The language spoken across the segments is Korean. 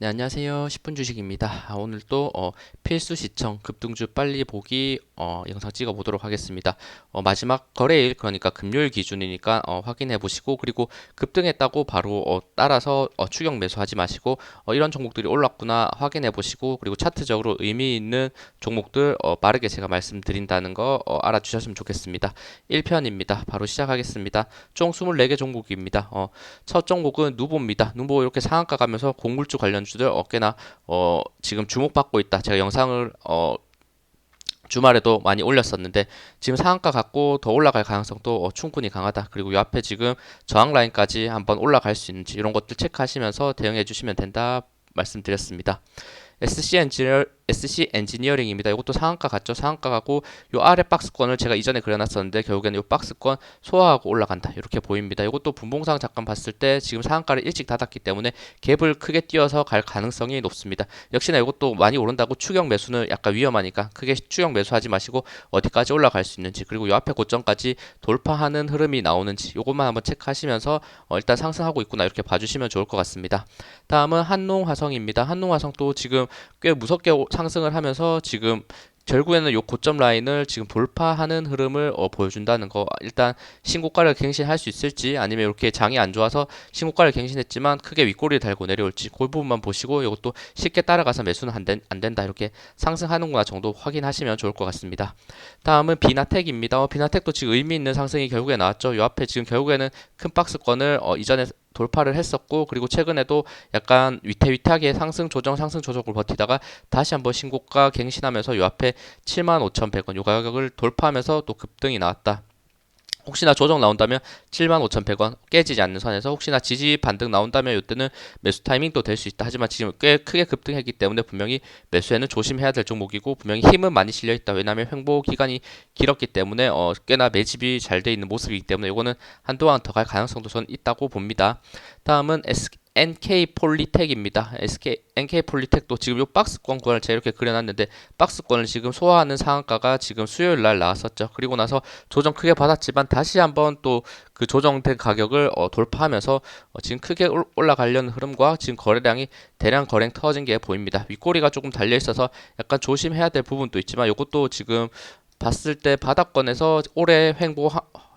네, 안녕하세요. 10분 주식입니다. 아, 오늘 또 어, 필수 시청 급등주 빨리 보기 어, 영상 찍어 보도록 하겠습니다. 어, 마지막 거래일 그러니까 금요일 기준이니까 어, 확인해 보시고 그리고 급등했다고 바로 어, 따라서 어, 추격 매수하지 마시고 어, 이런 종목들이 올랐구나 확인해 보시고 그리고 차트적으로 의미 있는 종목들 어, 빠르게 제가 말씀드린다는 거 어, 알아주셨으면 좋겠습니다. 1편입니다. 바로 시작하겠습니다. 총 24개 종목입니다. 어, 첫 종목은 누보입니다. 누보 이렇게 상한가 가면서 공물주 관련 주들 어깨나 어 지금 주목받고 있다. 제가 영상을 어 주말에도 많이 올렸었는데 지금 상한가 갖고 더 올라갈 가능성도 어, 충분히 강하다. 그리고 이 앞에 지금 저항 라인까지 한번 올라갈 수 있는지 이런 것들 체크하시면서 대응해 주시면 된다 말씀드렸습니다. SC 엔지니어 SC 엔지니어링입니다. 이것도 상한가 같죠? 상한가 가고 요 아래 박스권을 제가 이전에 그려놨었는데 결국에는 요 박스권 소화하고 올라간다. 이렇게 보입니다. 이것도 분봉상 잠깐 봤을 때 지금 상한가를 일찍 닫았기 때문에 갭을 크게 띄어서 갈 가능성이 높습니다. 역시나 이것도 많이 오른다고 추격 매수는 약간 위험하니까 크게 추격 매수하지 마시고 어디까지 올라갈 수 있는지 그리고 요 앞에 고점까지 돌파하는 흐름이 나오는지 요것만 한번 체크하시면서 어, 일단 상승하고 있구나 이렇게 봐주시면 좋을 것 같습니다. 다음은 한농화성입니다. 한농화성도 지금 꽤 무섭게 상승을 하면서 지금 결국에는 요 고점 라인을 지금 돌파하는 흐름을 어, 보여준다는 거. 일단 신고가를 갱신할 수 있을지 아니면 이렇게 장이 안 좋아서 신고가를 갱신했지만 크게 윗꼬리를 달고 내려올지 그 부분만 보시고 이것도 쉽게 따라가서 매수는 안, 된, 안 된다. 이렇게 상승하는구나 정도 확인하시면 좋을 것 같습니다. 다음은 비나텍입니다. 어, 비나텍도 지금 의미 있는 상승이 결국에 나왔죠. 요 앞에 지금 결국에는 큰 박스권을 어, 이전에 돌파를 했었고 그리고 최근에도 약간 위태위태하게 상승 조정 상승 조정을 버티다가 다시 한번 신고가 갱신하면서 요 앞에 75,100원 요 가격을 돌파하면서 또 급등이 나왔다. 혹시나 조정 나온다면 75,100원 깨지지 않는 선에서 혹시나 지지 반등 나온다면 이때는 매수 타이밍도 될 수 있다. 하지만 지금 꽤 크게 급등했기 때문에 분명히 매수에는 조심해야 될 종목이고 분명히 힘은 많이 실려 있다. 왜냐하면 횡보 기간이 길었기 때문에 어, 꽤나 매집이 잘 돼 있는 모습이기 때문에 이거는 한동안 더 갈 가능성도 저는 있다고 봅니다. 다음은 S, NK폴리텍입니다. SK, NK폴리텍도 지금 요 박스권 권을 제가 이렇게 그려놨는데 박스권을 지금 소화하는 상한가가 지금 수요일 날 나왔었죠. 그리고 나서 조정 크게 받았지만 다시 한번 또 그 조정된 가격을 어, 돌파하면서 어, 지금 크게 올라가려는 흐름과 지금 거래량이 대량 거래 터진 게 보입니다. 윗꼬리가 조금 달려 있어서 약간 조심해야 될 부분도 있지만 이것도 지금 봤을 때 바닥권에서 올해 횡보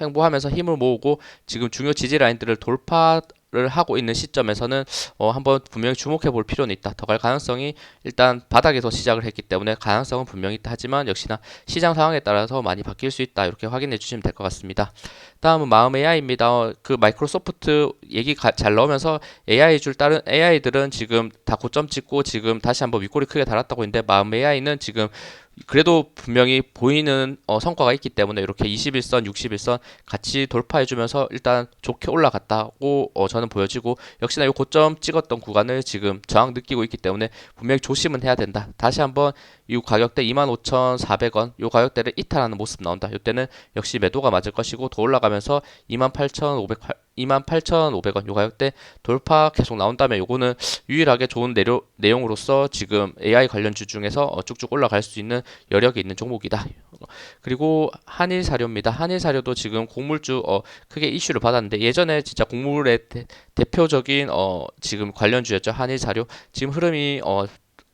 횡보하면서 힘을 모으고 지금 중요 지지 라인들을 돌파 를 하고 있는 시점에서는 어, 한번 분명히 주목해 볼 필요는 있다. 더 갈 가능성이 일단 바닥에서 시작을 했기 때문에 가능성은 분명히 있다. 하지만 역시나 시장 상황에 따라서 많이 바뀔 수 있다. 이렇게 확인해 주시면 될 것 같습니다. 다음은 마음 AI입니다. 어, 그 마이크로소프트 얘기 가, 잘 넣으면서 AI 줄 다른 AI들은 지금 다 고점 찍고 지금 다시 한번 윗꼬리 크게 달았다고 했는데 마음 AI는 지금 그래도 분명히 보이는 어, 성과가 있기 때문에 이렇게 21선, 61선 같이 돌파해주면서 일단 좋게 올라갔다고 어, 저는 보여지고 역시나 이 고점 찍었던 구간을 지금 저항 느끼고 있기 때문에 분명히 조심은 해야 된다. 다시 한번 이 가격대 25,400원 이 가격대를 이탈하는 모습 나온다. 이때는 역시 매도가 맞을 것이고 더 올라가 면서 28,500 28,500원 요 가격대 돌파 계속 나온다면 요거는 유일하게 좋은 내려, 내용으로서 지금 AI 관련주 중에서 어, 쭉쭉 올라갈 수 있는 여력이 있는 종목이다. 그리고 한일 사료입니다. 한일 사료도 지금 곡물주 어, 크게 이슈를 받았는데 예전에 진짜 곡물의 대, 표적인 어, 지금 관련주였죠. 한일 사료. 지금 흐름이 어,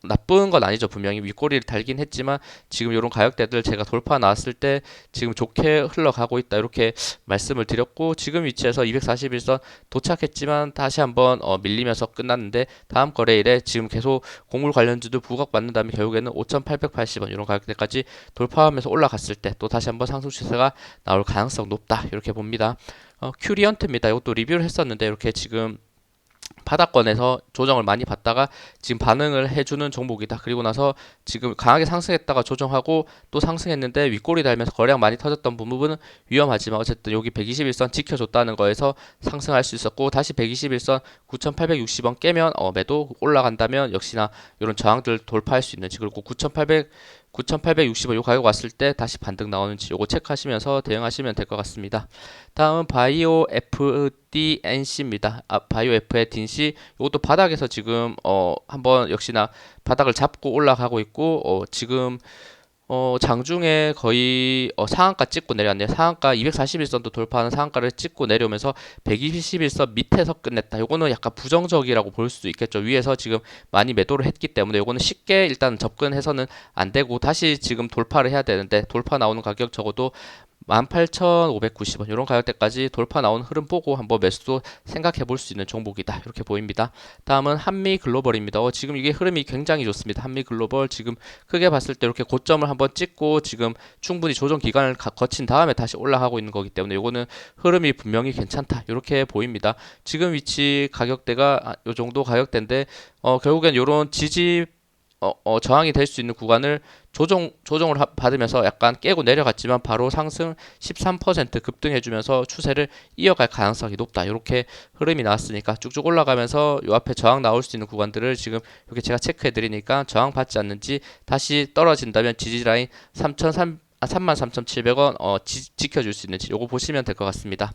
나쁜 건 아니죠. 분명히 윗꼬리를 달긴 했지만 지금 이런 가격대들 제가 돌파 나왔을 때 지금 좋게 흘러가고 있다 이렇게 말씀을 드렸고 지금 위치에서 241선 도착했지만 다시 한번 어, 밀리면서 끝났는데 다음 거래일에 지금 계속 곡물 관련주도 부각받는 다음에 결국에는 5,880원 이런 가격대까지 돌파하면서 올라갔을 때 또 다시 한번 상승 추세가 나올 가능성 높다 이렇게 봅니다. 어, 큐리언트입니다. 이것도 리뷰를 했었는데 이렇게 지금 바닥권에서 조정을 많이 받다가 지금 반응을 해주는 종목이다. 그리고 나서 지금 강하게 상승했다가 조정하고 또 상승했는데 윗골이 달면서 거래량 많이 터졌던 부분은 위험하지만 어쨌든 여기 121선 지켜줬다는 거에서 상승할 수 있었고 다시 121선 9,860원 깨면 어, 매도 올라간다면 역시나 이런 저항들 돌파할 수 있는지 그리고 9,800 9,860원 요 가격 왔을 때 다시 반등 나오는지 요거 체크하시면서 대응하시면 될 것 같습니다. 다음은 바이오 FDNC입니다. 아, 바이오 F의 딘시 이것도 바닥에서 지금 어 한번 역시나 바닥을 잡고 올라가고 있고 어 지금 어, 장중에 거의 어, 상한가 찍고 내려왔네요. 상한가 241선도 돌파하는 상한가를 찍고 내려오면서 121선 밑에서 끝냈다. 요거는 약간 부정적이라고 볼 수도 있겠죠. 위에서 지금 많이 매도를 했기 때문에 요거는 쉽게 일단 접근해서는 안 되고 다시 지금 돌파를 해야 되는데 돌파 나오는 가격 적어도 18,590원 이런 가격대까지 돌파 나온 흐름 보고 한번 매수도 생각해 볼 수 있는 종목이다 이렇게 보입니다. 다음은 한미 글로벌입니다. 어, 지금 이게 흐름이 굉장히 좋습니다. 한미 글로벌 지금 크게 봤을 때 이렇게 고점을 한번 찍고 지금 충분히 조정 기간을 가- 거친 다음에 다시 올라가고 있는 거기 때문에 이거는 흐름이 분명히 괜찮다 이렇게 보입니다. 지금 위치 가격대가 아, 요 정도 가격대인데 어, 결국엔 이런 지지 어, 어, 저항이 될 수 있는 구간을 조정 조정을 하- 받으면서 약간 깨고 내려갔지만 바로 상승 13% 급등해주면서 추세를 이어갈 가능성이 높다. 이렇게 흐름이 나왔으니까 쭉쭉 올라가면서 요 앞에 저항 나올 수 있는 구간들을 지금 이렇게 제가 체크해 드리니까 저항 받지 않는지 다시 떨어진다면 지지 라인 3,300 아, 33,700원 어, 지, 지켜줄 수 있는지 요거 보시면 될 것 같습니다.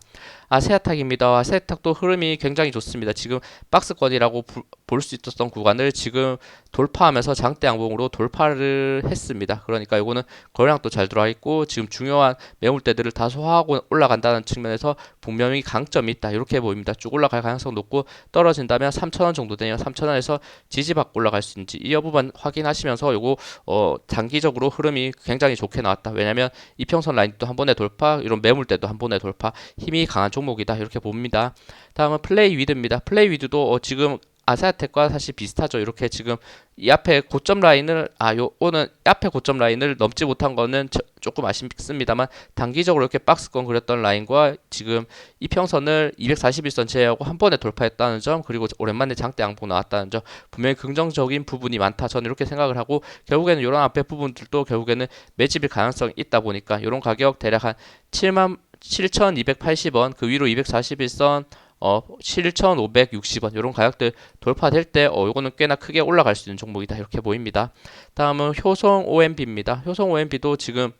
아 세아탁입니다. 아, 세아탁도 흐름이 굉장히 좋습니다. 지금 박스권이라고 볼 수 있었던 구간을 지금 돌파하면서 장대 양봉으로 돌파를 했습니다. 그러니까 이거는 거래량도 잘 들어와 있고 지금 중요한 매물대들을 다 소화하고 올라간다는 측면에서 분명히 강점이 있다. 이렇게 보입니다. 쭉 올라갈 가능성 높고 떨어진다면 3,000원 정도 되네요. 3,000원에서 지지받고 올라갈 수 있는지 이 여부만 확인하시면서 요거 어, 단기적으로 흐름이 굉장히 좋게 나왔다. 왜냐면 이평선 라인도 한 번에 돌파, 이런 매물대도 한 번에 돌파, 힘이 강한 종목이다. 이렇게 봅니다. 다음은 플레이 위드입니다. 플레이 위드도 어, 지금 아세아텍과 사실 비슷하죠. 이렇게 지금 이 앞에 고점 라인을 아 요거는 앞에 고점 라인을 넘지 못한 거는 저- 조금 아쉽습니다만 단기적으로 이렇게 박스권 그렸던 라인과 지금 이평선을 241선 제외하고 한 번에 돌파했다는 점 그리고 오랜만에 장대 양봉 나왔다는 점 분명히 긍정적인 부분이 많다 저는 이렇게 생각을 하고 결국에는 이런 앞에 부분들도 결국에는 매집일 가능성이 있다 보니까 이런 가격 대략 한 7만 7,280원 그 위로 241선 어 7,560원 이런 가격들 돌파될 때어 요거는 꽤나 크게 올라갈 수 있는 종목이다 이렇게 보입니다. 다음은 효성 OMB입니다. 효성 OMB도 지금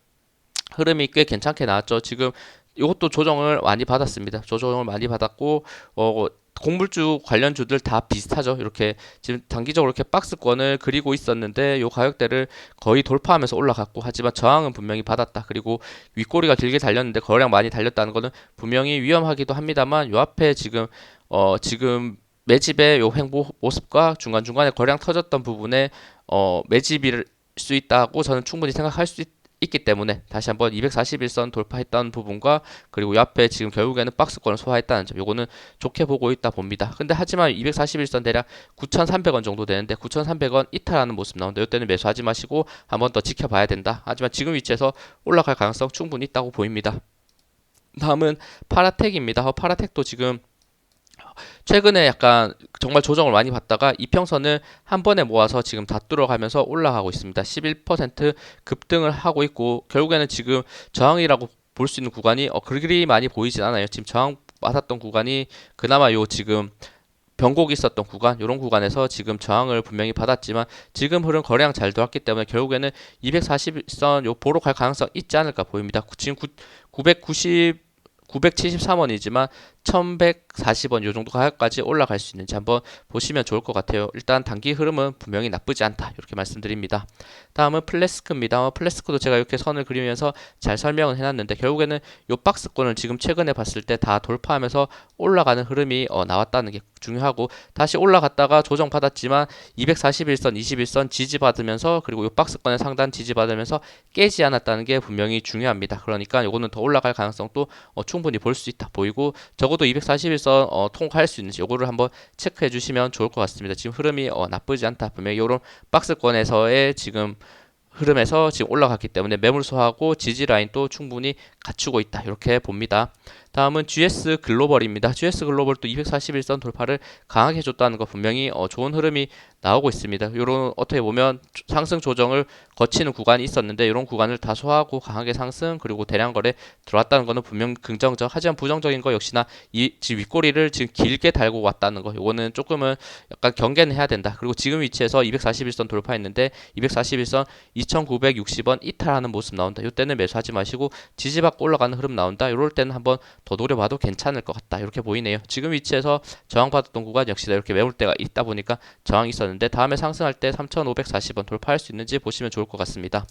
흐름이 꽤 괜찮게 나왔죠. 지금 이것도 조정을 많이 받았습니다. 조정을 많이 받았고 어 곡물주 관련주들 다 비슷하죠. 이렇게 지금 단기적으로 이렇게 박스권을 그리고 있었는데 요 가격대를 거의 돌파하면서 올라갔고 하지만 저항은 분명히 받았다. 그리고 윗꼬리가 길게 달렸는데 거래량 많이 달렸다는 거는 분명히 위험하기도 합니다만 요 앞에 지금 어 지금 매집의 요 횡보 모습과 중간중간에 거래량 터졌던 부분에 어 매집일 수 있다고 저는 충분히 생각할 수 있, 있기 때문에 다시 한번 241선 돌파했던 부분과 그리고 이 앞에 지금 결국에는 박스권을 소화했다는 점 요거는 좋게 보고 있다 봅니다. 근데 하지만 241선 대략 9,300원 정도 되는데 9,300원 이탈하는 모습 나온다. 이때는 매수하지 마시고 한번 더 지켜봐야 된다. 하지만 지금 위치에서 올라갈 가능성 충분히 있다고 보입니다. 다음은 파라텍입니다. 어, 파라텍도 지금 최근에 약간 정말 조정을 많이 받다가 이평선을 한 번에 모아서 지금 다 뚫어가면서 올라가고 있습니다. 11% 급등을 하고 있고 결국에는 지금 저항이라고 볼 수 있는 구간이 어, 그리 많이 보이진 않아요. 지금 저항 받았던 구간이 그나마 요 지금 변곡이 있었던 구간, 이런 구간에서 지금 저항을 분명히 받았지만 지금 흐름 거래량 잘 들어왔기 때문에 결국에는 241선 요 보러 갈 가능성 있지 않을까 보입니다. 지금 990 973원이지만 1140원 요 정도 가격까지 올라갈 수 있는지 한번 보시면 좋을 것 같아요. 일단 단기 흐름은 분명히 나쁘지 않다. 이렇게 말씀드립니다. 다음은 플래스크입니다. 어, 플래스크도 제가 이렇게 선을 그리면서 잘 설명을 해놨는데 결국에는 요 박스권을 지금 최근에 봤을 때 다 돌파하면서 올라가는 흐름이 어, 나왔다는 게 중요하고 다시 올라갔다가 조정 받았지만 241선, 21선 지지받으면서 그리고 요 박스권의 상단 지지받으면서 깨지 않았다는 게 분명히 중요합니다. 그러니까 요거는 더 올라갈 가능성도 어, 충분히 볼 수 있다 보이고 적어도 241선 어, 통과할 수 있는지 요거를 한번 체크해 주시면 좋을 것 같습니다. 지금 흐름이 어, 나쁘지 않다. 분명히 요런 박스권에서의 지금 흐름에서 지금 올라갔기 때문에 매물소하고 지지 라인도 충분히 갖추고 있다. 이렇게 봅니다. 다음은 GS 글로벌입니다. GS 글로벌 도 241선 돌파를 강하게 해줬다는 거 분명히 어, 좋은 흐름이 나오고 있습니다. 이런 어떻게 보면 상승 조정을 거치는 구간이 있었는데 이런 구간을 다 소화하고 강하게 상승 그리고 대량 거래 들어왔다는 거는 분명 긍정적 하지만 부정적인 거 역시나 이 지금 윗꼬리를 지금 길게 달고 왔다는 거 요거는 조금은 약간 경계는 해야 된다. 그리고 지금 위치에서 241선 돌파했는데 241선 2,960원 이탈하는 모습 나온다. 이때는 매수하지 마시고 지지받고 올라가는 흐름 나온다. 이럴 때는 한번 더 노려봐도 괜찮을 것 같다. 이렇게 보이네요. 지금 위치에서 저항받았던 구간 역시나 이렇게 매물대가 있다 보니까 저항이 있었는데 다음에 상승할 때 3,540원 돌파할 수 있는지 보시면 좋을 것 같습니다.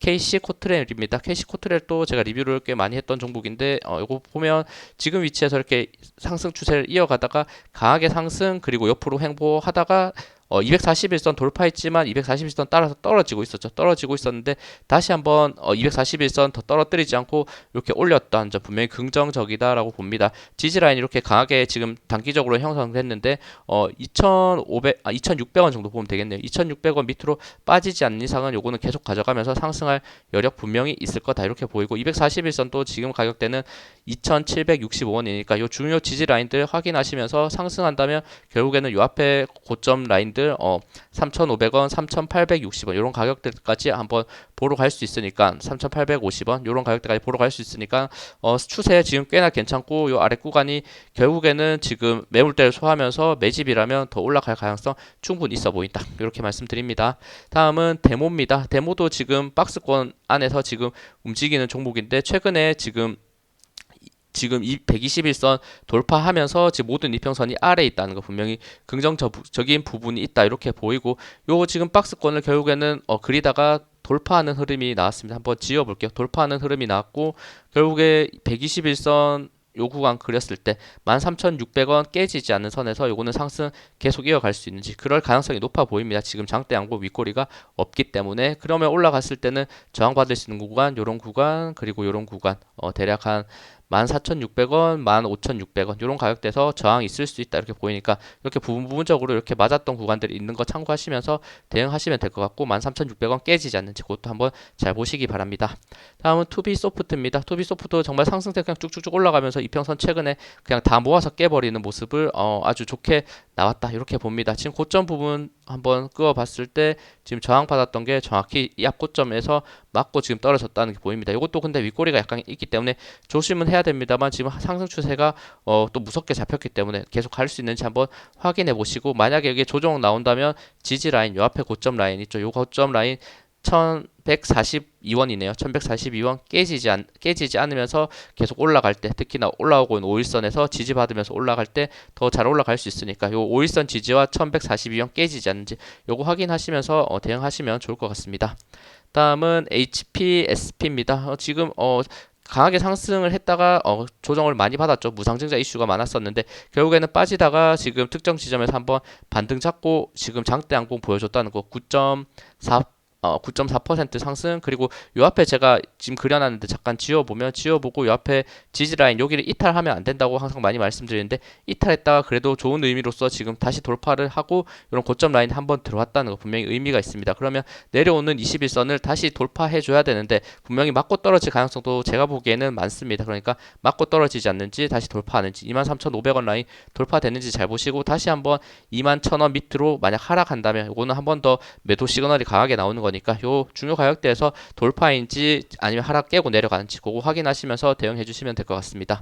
KC 코트렐입니다. KC 코트렐도 제가 리뷰를 꽤 많이 했던 종목인데 어, 이거 보면 지금 위치에서 이렇게 상승 추세를 이어가다가 강하게 상승 그리고 옆으로 횡보하다가 어, 241선 돌파했지만 241선 따라서 떨어지고 있었죠. 떨어지고 있었는데 다시 한번 어, 241선 더 떨어뜨리지 않고 이렇게 올렸던 점 분명히 긍정적이다라고 봅니다. 지지 라인 이렇게 강하게 지금 단기적으로 형성됐는데 어, 2,500, 아, 2,600원 정도 보면 되겠네요. 2,600원 밑으로 빠지지 않는 이상은 요거는 계속 가져가면서 상승할 여력 분명히 있을 거다 이렇게 보이고 241선도 지금 가격대는 2,765원이니까 요 중요 지지 라인들 확인하시면서 상승한다면 결국에는 요 앞에 고점 라인들 어 3,500원, 3,860원 이런 가격대까지 한번 보러 갈 수 있으니까 3,850원 이런 가격대까지 보러 갈 수 있으니까 어 추세 지금 꽤나 괜찮고 요 아래 구간이 결국에는 지금 매물대를 소화하면서 매집이라면 더 올라갈 가능성 충분히 있어 보인다 이렇게 말씀드립니다. 다음은 데모입니다. 데모도 지금 박스권 안에서 지금 움직이는 종목인데 최근에 지금 지금 이 121선 돌파하면서 지금 모든 이평선이 아래에 있다는 거 분명히 긍정적인 부분이 있다 이렇게 보이고 요 지금 박스권을 결국에는 어 그리다가 돌파하는 흐름이 나왔습니다. 한번 지워 볼게요. 돌파하는 흐름이 나왔고 결국에 121선 요 구간 그렸을 때 13,600원 깨지지 않는 선에서 요거는 상승 계속 이어갈 수 있는지 그럴 가능성이 높아 보입니다. 지금 장대 양보 윗꼬리가 없기 때문에 그러면 올라갔을 때는 저항받을 수 있는 구간 요런 구간 그리고 요런 구간 어 대략 한 14,600원, 15,600원 이런 가격대에서 저항이 있을 수 있다 이렇게 보이니까 이렇게 부분 부분적으로 이렇게 맞았던 구간들이 있는 거 참고하시면서 대응하시면 될 것 같고 13,600원 깨지지 않는지 그것도 한번 잘 보시기 바랍니다. 다음은 투비 소프트입니다. 투비 소프트 정말 상승세 그냥 쭉쭉쭉 올라가면서 이평선 최근에 그냥 다 모아서 깨버리는 모습을 어, 아주 좋게 나왔다 이렇게 봅니다. 지금 고점 부분 한번 끄어봤을 때 지금 저항받았던 게 정확히 이 앞고점에서 맞고 지금 떨어졌다는 게 보입니다. 이것도 근데 윗꼬리가 약간 있기 때문에 조심은 해야 됩니다만 지금 상승 추세가 어, 또 무섭게 잡혔기 때문에 계속 갈 수 있는지 한번 확인해 보시고 만약에 이게 조정 나온다면 지지 라인 요 앞에 고점 라인 있죠. 요 고점 라인 1142원이네요. 1142원 깨지지 않, 깨지지 않으면서 계속 올라갈 때 특히나 올라오고 있는 5일선에서 지지받으면서 올라갈 때 더 잘 올라갈 수 있으니까 요 5일선 지지와 1142원 깨지지 않는지 요거 확인하시면서 어, 대응하시면 좋을 것 같습니다. 다음은 HPSP입니다. 어, 지금 어, 강하게 상승을 했다가 어, 조정을 많이 받았죠. 무상증자 이슈가 많았었는데 결국에는 빠지다가 지금 특정 지점에서 한번 반등 잡고 지금 장대 양봉 보여줬다는 거 9.4 어, 9.4% 상승 그리고 요 앞에 제가 지금 그려놨는데 잠깐 지워보면 지워보고 요 앞에 지지라인 여기를 이탈하면 안 된다고 항상 많이 말씀드리는데 이탈했다가 그래도 좋은 의미로서 지금 다시 돌파를 하고 이런 고점 라인 한번 들어왔다는 거 분명히 의미가 있습니다. 그러면 내려오는 21선을 다시 돌파해 줘야 되는데 분명히 맞고 떨어질 가능성도 제가 보기에는 많습니다. 그러니까 맞고 떨어지지 않는지 다시 돌파하는지 23,500원 라인 돌파되는지 잘 보시고 다시 한번 21,000원 밑으로 만약 하락한다면 이거는 한 번 더 매도 시그널이 강하게 나오는 거 거니까 요 중요 가격대에서 돌파인지 아니면 하락 깨고 내려가는지 그거 확인하시면서 대응해 주시면 될 것 같습니다.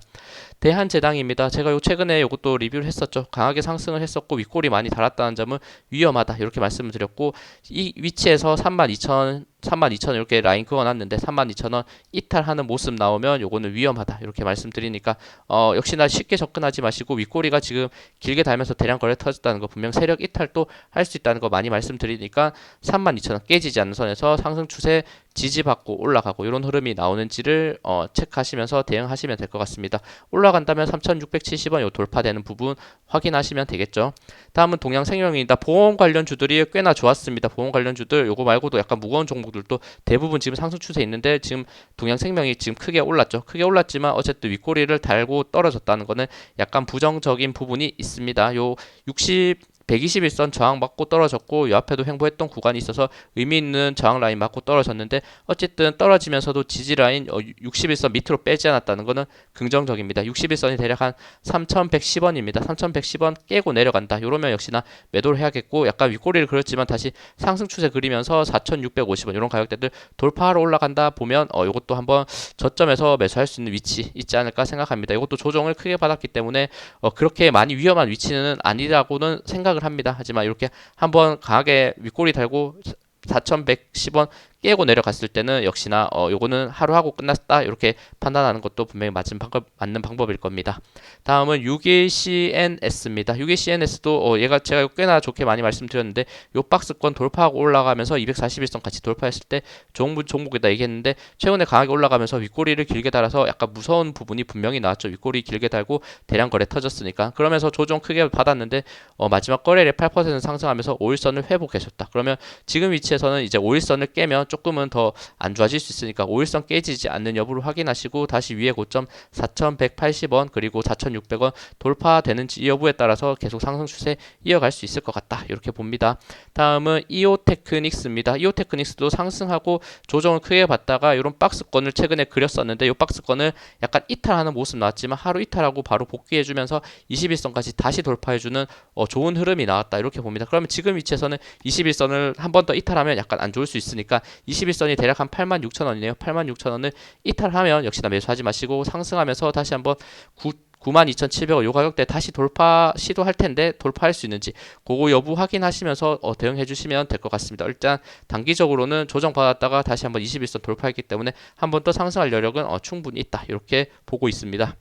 대한제당입니다. 제가 요 최근에 요것도 리뷰를 했었죠. 강하게 상승을 했었고 윗골이 많이 달았다는 점은 위험하다 이렇게 말씀을 드렸고 이 위치에서 32,000 32,000원 이렇게 라인 그어놨는데 32,000원 이탈하는 모습 나오면 요거는 위험하다 이렇게 말씀드리니까 어 역시나 쉽게 접근하지 마시고 윗꼬리가 지금 길게 달면서 대량 거래 터졌다는 거 분명 세력 이탈도 할 수 있다는 거 많이 말씀드리니까 32,000원 깨지지 않는 선에서 상승 추세 지지받고 올라가고 이런 흐름이 나오는지를 어, 체크하시면서 대응하시면 될 것 같습니다. 올라간다면 3,670원 요 돌파되는 부분 확인하시면 되겠죠. 다음은 동양 생명입니다. 보험 관련 주들이 꽤나 좋았습니다. 보험 관련 주들 요거 말고도 약간 무거운 종목들도 대부분 지금 상승 추세 있는데 지금 동양 생명이 지금 크게 올랐죠. 크게 올랐지만 어쨌든 윗꼬리를 달고 떨어졌다는 거는 약간 부정적인 부분이 있습니다. 요 60. 121선 저항 맞고 떨어졌고 이 앞에도 횡보했던 구간이 있어서 의미 있는 저항 라인 맞고 떨어졌는데 어쨌든 떨어지면서도 지지 라인 61선 밑으로 빼지 않았다는 것은 긍정적입니다. 61선이 대략 한 3,110원입니다. 3,110원 깨고 내려간다. 이러면 역시나 매도를 해야겠고 약간 윗꼬리를 그렸지만 다시 상승 추세 그리면서 4,650원 이런 가격대들 돌파하러 올라간다 보면 어 이것도 한번 저점에서 매수할 수 있는 위치 있지 않을까 생각합니다. 이것도 조정을 크게 받았기 때문에 어 그렇게 많이 위험한 위치는 아니라고는 생각을 생각을 합니다. 하지만 이렇게 한번 강하게 윗꼬리 달고 4,110원 깨고 내려갔을 때는 역시나 어, 요거는 하루 하고 끝났다 이렇게 판단하는 것도 분명히 맞은 방법, 맞는 방법일 겁니다. 다음은 6일CNS입니다. 6일CNS도 어, 얘가 제가 꽤나 좋게 많이 말씀드렸는데 요 박스권 돌파하고 올라가면서 241선 같이 돌파했을 때 종목 종목이다 얘기했는데 최근에 강하게 올라가면서 윗꼬리를 길게 달아서 약간 무서운 부분이 분명히 나왔죠. 윗꼬리 길게 달고 대량 거래 터졌으니까 그러면서 조정 크게 받았는데 어, 마지막 거래일 8% 상승하면서 5일선을 회복해줬다. 그러면 지금 위치에서는 이제 5일선을 깨면 조금은 더 안 좋아질 수 있으니까 5일선 깨지지 않는 여부를 확인하시고 다시 위에 고점 4,180원 그리고 4,600원 돌파되는지 여부에 따라서 계속 상승 추세 이어갈 수 있을 것 같다. 이렇게 봅니다. 다음은 이오테크닉스입니다. 이오테크닉스도 상승하고 조정을 크게 받다가 이런 박스권을 최근에 그렸었는데 이 박스권을 약간 이탈하는 모습 나왔지만 하루 이탈하고 바로 복귀해주면서 21선까지 다시 돌파해주는 어, 좋은 흐름이 나왔다 이렇게 봅니다. 그러면 지금 위치에서는 21선을 한 번 더 이탈하면 약간 안 좋을 수 있으니까 21선이 대략 한 86,000원이네요. 86,000원을 이탈하면 역시나 매수하지 마시고 상승하면서 다시 한번 9 92,700원 요 가격대 다시 돌파 시도할 텐데 돌파할 수 있는지 그거 여부 확인하시면서 어, 대응해 주시면 될 것 같습니다. 일단 단기적으로는 조정 받았다가 다시 한번 21선 돌파했기 때문에 한 번 더 상승할 여력은 어, 충분히 있다. 이렇게 보고 있습니다.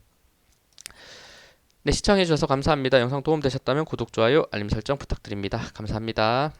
네, 시청해 주셔서 감사합니다. 영상 도움 되셨다면 구독, 좋아요, 알림 설정 부탁드립니다. 감사합니다.